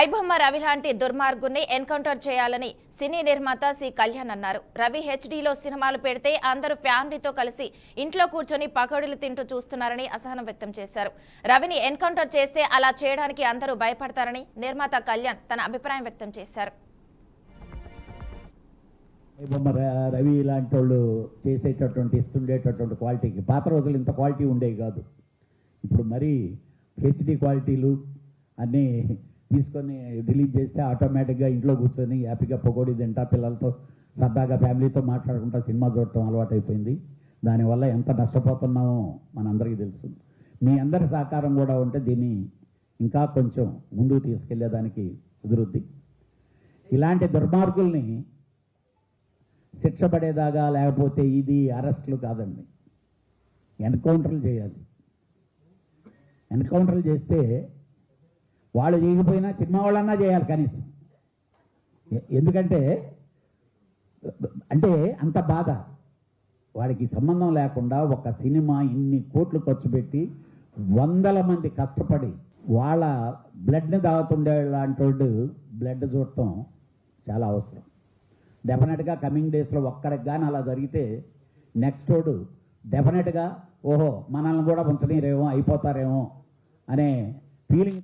ఐబొమ్మ రవి లాంటి దుర్మార్గుణ్ణి ఎన్కౌంటర్ చేయాలని సినీ నిర్మాత సి కళ్యాణ్ అన్నారు. రవి హెచ్డీలో సినిమాలు పెడితే అందరూ ఫ్యామిలీతో కలిసి ఇంట్లో కూర్చొని పకోడీలు తింటూ చూస్తున్నారని అసహనం వ్యక్తం చేశారు. రవిని ఎన్కౌంటర్ చేస్తే అలా చేయడానికి అందరూ భయపడతారని నిర్మాత కళ్యాణ్ తన అభిప్రాయం వ్యక్తం చేశారు. బొమ్మ రవి ఇలాంటి వాళ్ళు చేసేటటువంటి ఇస్తుండేటటువంటి క్వాలిటీకి పాత రోజులు ఇంత క్వాలిటీ ఉండేవి కాదు. ఇప్పుడు మరీ హెచ్డి క్వాలిటీలు అన్నీ తీసుకొని డిలీట్ చేస్తే ఆటోమేటిక్గా ఇంట్లో కూర్చొని హ్యాపీగా పొగోడి తింటా పిల్లలతో సరదాగా ఫ్యామిలీతో మాట్లాడుకుంటా సినిమా చూడటం అలవాటైపోయింది. దానివల్ల ఎంత నష్టపోతున్నామో మనందరికీ తెలుసు. మీ అందరి సహకారం కూడా ఉంటే దీన్ని ఇంకా కొంచెం ముందుకు తీసుకెళ్ళేదానికి కుదురుద్ది. ఇలాంటి దుర్మార్గుల్ని శిక్ష పడేదాగా లేకపోతే ఇది అరెస్టులు కాదండి. ఎన్కౌంటర్లు చేయాలి. ఎన్కౌంటర్లు చేస్తే వాళ్ళు చేయకపోయినా సినిమా వాళ్ళన్నా చేయాలి కనీసం. ఎందుకంటే అంటే అంత బాధ. వాడికి సంబంధం లేకుండా ఒక సినిమా ఇన్ని కోట్లు ఖర్చు పెట్టి వందల మంది కష్టపడి వాళ్ళ బ్లడ్ని తాగుతుండే లాంటి బ్లడ్ చూడటం చాలా అవసరం. డెఫినెట్గా కమింగ్ డేస్లో ఒక్కడికి కానీ అలా జరిగితే నెక్స్ట్ రోడ్డు డెఫినెట్గా ఓహో మనల్ని కూడా ఉంచనీరేమో అయిపోతారేమో అనే ఫీలింగ్